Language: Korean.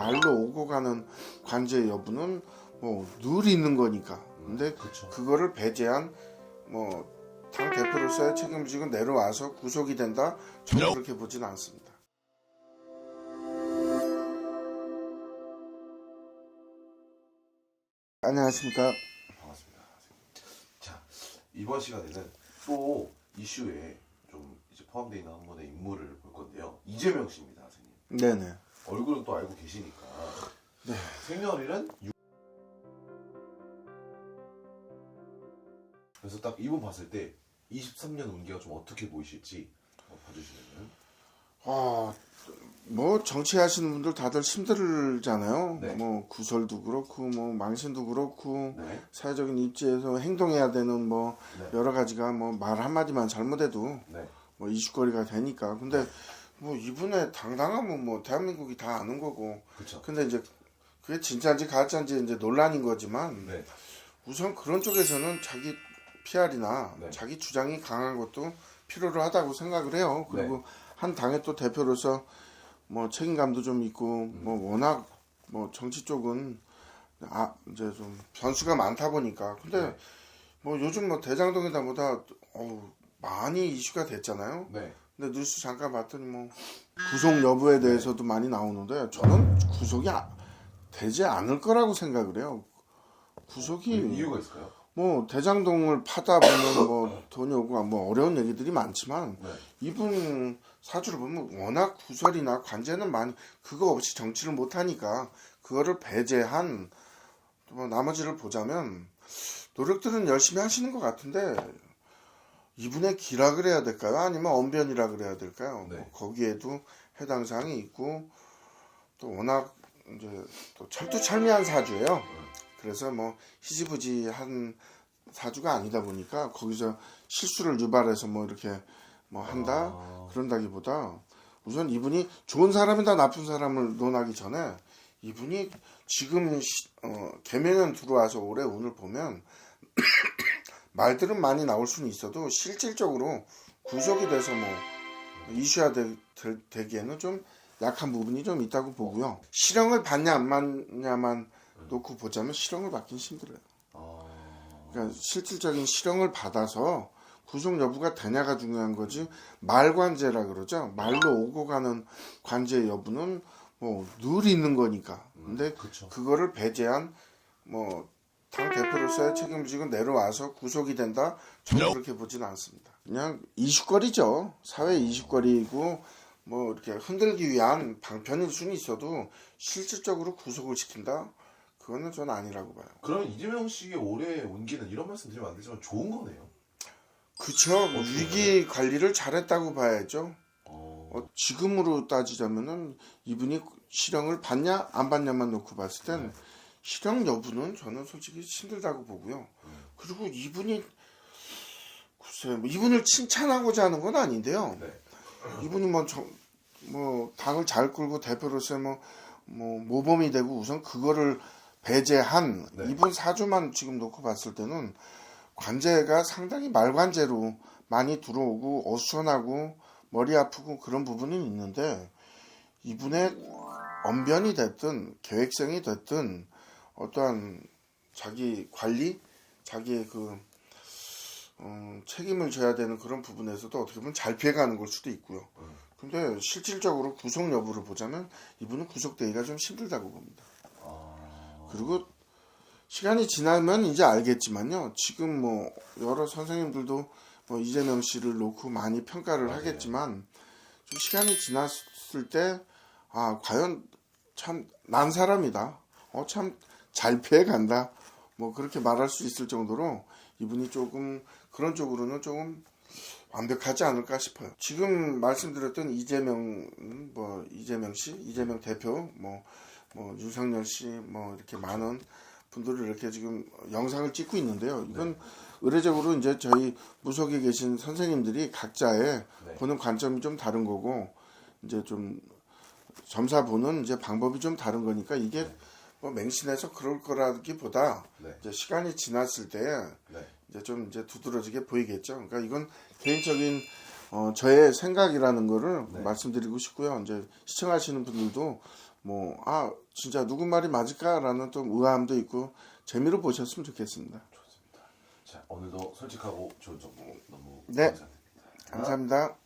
말로 오고 가는 관제 여부는 뭐 늘 있는 거니까. 근데 그렇죠. 그거를 배제한 뭐 당 대표로서의 책임을 지고 내려와서 구속이 된다. 저는 그렇게 보지는 않습니다. 안녕하십니까. 반갑습니다. 자 이번 시간에는 또 이슈에 좀 이제 포함되어 있는 한 분의 인물을 볼 건데요. 이재명 씨입니다, 선생님. 네네. 얼굴은 또 알고 계시니까. 네. 생년일은 6... 그래서 딱 이분 봤을 때 23년 운기가 좀 어떻게 보이실지 한번 봐주시면은 아, 뭐 정치하시는 분들 다들 힘들잖아요. 네. 뭐 구설도 그렇고 뭐 망신도 그렇고 네. 사회적인 입지에서 행동해야 되는 뭐 네. 여러 가지가 뭐 말 한마디만 잘못해도 네. 뭐 이슈거리가 되니까. 근데 뭐 이분의 당당함은 뭐 대한민국이 다 아는 거고. 그렇죠. 근데 이제 그게 진짜인지 가짜인지 이제 논란인 거지만 네. 우선 그런 쪽에서는 자기 PR이나 네. 자기 주장이 강한 것도 필요로 하다고 생각을 해요. 그리고 네. 한 당의 또 대표로서 뭐 책임감도 좀 있고 음. 뭐 워낙 뭐 정치 쪽은 아 이제 좀 변수가 많다 보니까 근데 네. 뭐 요즘 뭐 대장동이다 보다 어우 많이 이슈가 됐잖아요. 네. 근데 뉴스 잠깐 봤더니 뭐 구속 여부에 대해서도 많이 나오는데 저는 구속이 아- 되지 않을 거라고 생각을 해요. 구속이 이유가 있을까요? 뭐 대장동을 파다 보면 뭐 돈이 오고 뭐 어려운 얘기들이 많지만 네. 이분 사주를 보면 워낙 구설이나 관제는 많이 그거 없이 정치를 못 하니까 그거를 배제한 뭐 나머지를 보자면 노력들은 열심히 하시는 것 같은데 이분의 기라 그래야 될까요? 아니면 언변이라 그래야 될까요? 네. 뭐 거기에도 해당 사항이 있고 또 워낙 이제 또 철두철미한 사주예요. 그래서 뭐 희지부지한 사주가 아니다 보니까 거기서 실수를 유발해서 뭐 이렇게 뭐 한다 아, 그런다기보다 우선 이분이 좋은 사람이다 나쁜 사람을 논하기 전에 이분이 지금 시- 어, 개명년 들어와서 올해 운을 보면 말들은 많이 나올 수는 있어도 실질적으로 구속이 돼서 뭐 이슈화 되, 되, 기에는좀 약한 부분이 좀 있다고 보고요. 실형을 받냐 안 받냐만 놓고 보자면 실형을 받긴 힘들어요. 아, 그러니까 실질적인 실형을 받아서 구속 여부가 되냐가 중요한 거지 말관제라 그러죠. 말로 오고 가는 관제 여부는 뭐 늘 있는 거니까. 근데 그렇죠. 그거를 배제한 뭐당 대표로서의 책임을 지고 내려와서 구속이 된다. 저는 그렇게 보지는 않습니다. 그냥 이슈거리죠. 사회 이슈거리고 뭐 이렇게 흔들기 위한 방편일 수는 있어도 실질적으로 구속을 시킨다. 그거는 저는 아니라고 봐요. 그러면 이재명 씨의 올해 운기는 이런 말씀 드리면 안 되지만 좋은 거네요. 그쵸. 위기 관리를 잘했다고 봐야죠. 어, 어, 지금으로 따지자면은 이분이 실형을 받냐 안 받냐만 놓고 봤을 땐 네. 실형 여부는 저는 솔직히 힘들다고 보고요. 음. 그리고 이분이 글쎄 뭐 이분을 칭찬하고자 하는 건 아닌데요. 네. 이분이 뭐, 저, 뭐 당을 잘 끌고 대표로서 뭐, 뭐 모범이 되고 우선 그거를 배제한 네. 이분 사주만 지금 놓고 봤을 때는 관제가 상당히 말관제로 많이 들어오고 어수선하고 머리 아프고 그런 부분은 있는데 이분의 언변이 됐든 계획성이 됐든 어떠한 자기 관리, 자기의 그 어, 책임을 져야 되는 그런 부분에서도 어떻게 보면 잘 피해가는 걸 수도 있고요. 근데 실질적으로 구속 여부를 보자면 이분은 구속되기가 좀 힘들다고 봅니다. 아, 그리고 시간이 지나면 이제 알겠지만요. 지금 뭐 여러 선생님들도 뭐 이재명 씨를 놓고 많이 평가를 맞아요. 하겠지만 좀 시간이 지났을 때 아 과연 참 난 사람이다. 어 참 잘 피해 간다. 뭐 그렇게 말할 수 있을 정도로 이분이 조금 그런 쪽으로는 조금 완벽하지 않을까 싶어요. 지금 말씀드렸던 이재명 뭐 이재명 씨, 이재명 대표 뭐 뭐 윤석열 씨 뭐 이렇게 많은 분들을 이렇게 지금 영상을 찍고 있는데요. 이건 의례적으로 이제 저희 무속에 계신 선생님들이 각자의 네. 보는 관점이 좀 다른 거고 이제 좀 점사 보는 이제 방법이 좀 다른 거니까 이게 뭐 맹신해서 그럴 거라기보다 네. 이제 시간이 지났을 때 네. 이제 좀 이제 두드러지게 보이겠죠. 그러니까 이건 개인적인 어, 저의 생각이라는 거를 네. 말씀드리고 싶고요. 이제 시청하시는 분들도 뭐 아 진짜 누구 말이 맞을까라는 좀 의아함도 있고 재미로 보셨으면 좋겠습니다. 좋습니다. 자, 오늘도 솔직하고 좋은 정보 너무 네. 감사드립니다. 감사합니다.